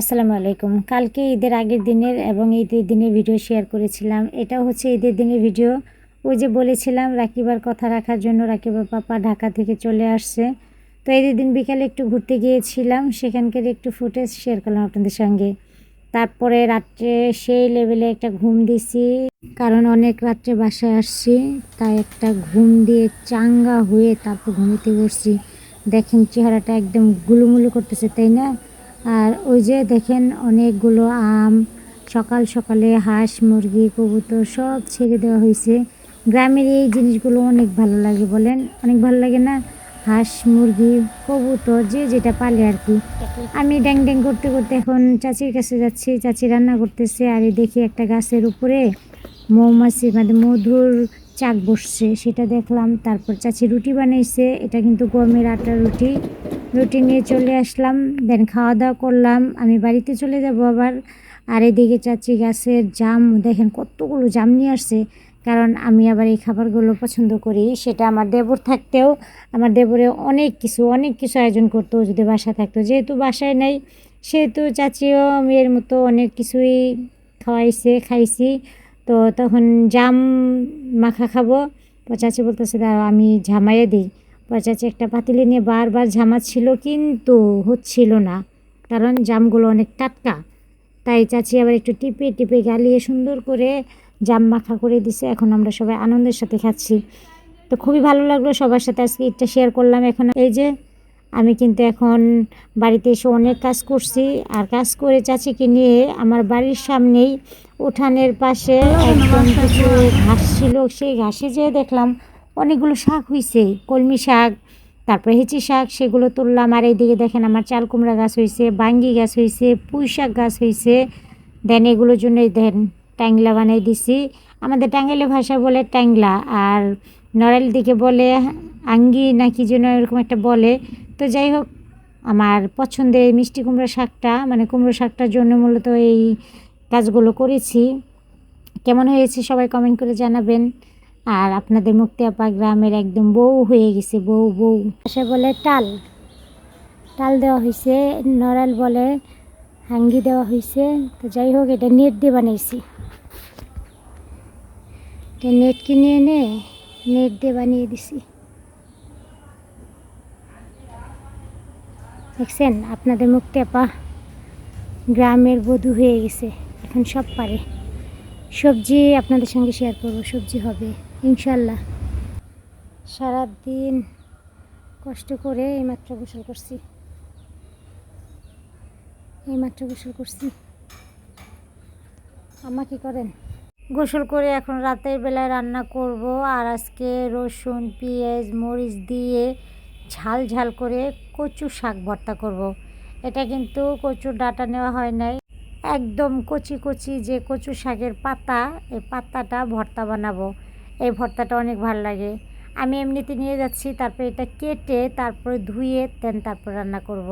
আসসালামু আলাইকুম। কালকে ঈদের আগের দিনের এবং ঈদের দিনের ভিডিও শেয়ার করেছিলাম। এটা হচ্ছে ঈদের দিনের ভিডিও। ওই যে বলেছিলাম রাকিবার কথা রাখার জন্য রাকিবার পাপা ঢাকা থেকে চলে আসছে। তো ঈদের দিন বিকালে একটু ঘুরতে গিয়েছিলাম। সেখানকার একটু ফুটেজ শেয়ার করলাম আপনাদের সঙ্গে। তারপরে রাত্রে সেই লেভেলে একটা ঘুম দিছি। কারণ অনেক রাত্রে বাসায় আসছি, তাই একটা ঘুম দিয়ে চাঙ্গা হয়ে তারপর ঘুমিতে বসছি। দেখেন চেহারাটা একদম গুলুমুলু করতেছে, তাই না? আর ওই যে দেখেন অনেকগুলো আম, সকাল সকালে হাঁস, মুরগি, কবুতর সব ছেড়ে দেওয়া হয়েছে। গ্রামের এই জিনিসগুলো অনেক ভালো লাগে বলেন। অনেক ভালো লাগে না? হাঁস, মুরগি, কবুতর, যে যেটা পালে আর কি। আমি ড্যাং ড্যাং করতে করতে এখন চাচির কাছে যাচ্ছি। চাচি রান্না করতেছে আর দেখি একটা গাছের উপরে মৌমাছি মানে মধুর চাক বসছে। সেটা দেখলাম, তারপর চাচি রুটি বানাইছে। এটা কিন্তু গমের আটার রুটি। রুটি নিয়ে চলে আসলাম দেন খাওয়া দাওয়া করলাম, আমি বাড়িতে চলে যাব আবার। আর এদিকে চাচি গাছের জাম, দেখেন কতগুলো জাম নিয়ে আসছে, কারণ আমি আবার এই খাবারগুলো পছন্দ করি, সেটা আমার দেবর থাকতেও, আমার দেবরে অনেক কিছু অনেক কিছু আয়োজন করতো যদি বাসা থাকতো, যেহেতু বাসায় নেই, সেহেতু চাচিও মেয়ের মতো অনেক কিছুই খাওয়াইছে, খাইছি, তো তখন জাম মাখা খাব, তো চাচি বলতেছে আমি ঝামাইয়ে দিই। চাচি একটা পাতিলে নিয়ে বারবার ঝামাচ্ছিল কিন্তু হচ্ছিল না। কারণ জামগুলো অনেক টাটকা। তাই চাচি আবার একটু টিপে টিপে গালিয়ে সুন্দর করে জাম মাখা করে দিছে। এখন আমরা সবাই আনন্দের সাথে খাচ্ছি। তো খুবই ভালো লাগল সবার সাথে আজকে এটা শেয়ার করলাম। এখন এই যে আমি কিন্তু এখন বাড়িতে এসে অনেক কাজ করছি। আর কাজ করে চাচিকে নিয়ে আমার বাড়ির সামনেই উঠানের পাশে একদম কিছু ঘাস ছিল, সেই ঘাসে যেয়ে দেখলাম অনেকগুলো শাক হয়েছে কলমি শাক, তারপরে হেঁচি শাক, সেগুলো তুললাম। আর এইদিকে দেখেন আমার চাল কুমড়া গাছ হয়েছে বাঙ্গি গাছ হয়েছে পুঁই শাক গাছ হয়েছে দেন এগুলোর জন্য দেন ট্যাংলা বানিয়ে দিছি। আমাদের টাঙ্গাইলে ভাষা বলে ট্যাংলা, আর নড়াইল দিকে বলে আঙ্গি নাকি যেন এরকম একটা বলে। তো যাই হোক, আমার পছন্দের মিষ্টি কুমড়ো শাকটা মানে কুমড়ো শাকটার জন্য মূলত এই কাজগুলো করেছি। কেমন হয়েছে সবাই কমেন্ট করে জানাবেন। আর আপনাদের মুক্তি আপা গ্রামের একদম বউ হয়ে গেছে, বউ বউ। সে বলে, টাল। টাল দেওয়া হয়েছে নড়াল বলে, হাঙ্গি দেওয়া হয়েছে তো যাই হোক, এটা নেট দিয়ে বানিয়েছি এটা নেট কিনে এনে নেট দিয়ে বানিয়ে দিছি। দেখছেন, আপনাদের মুক্তি আপা গ্রামের বধূ হয়ে গেছে। এখন সব পারে। সবজি আপনাদের সঙ্গে শেয়ার করব, সবজি হবে। ইনশাল্লাহ। সারাদিন কষ্ট করে এইমাত্র গোসল করছি। এইমাত্র গোসল করছি। আমা কি করেন? গোসল করে এখন রাতের বেলায় রান্না করব আর আজকে রসুন, পেঁয়াজ, মরিচ দিয়ে ঝাল ঝাল করে কচু শাক ভর্তা করব। এটা কিন্তু কচুর ডাটা নেওয়া হয় নাই। একদম কচি কচি যে কচু শাকের পাতা, এই পাতাটা ভর্তা বানাবো। এই ভর্তাটা অনেক ভালো লাগে আমি এমনিতে নিয়ে যাচ্ছি, তারপরে এটা কেটে, তারপরে ধুয়ে দেন তারপর রান্না করব।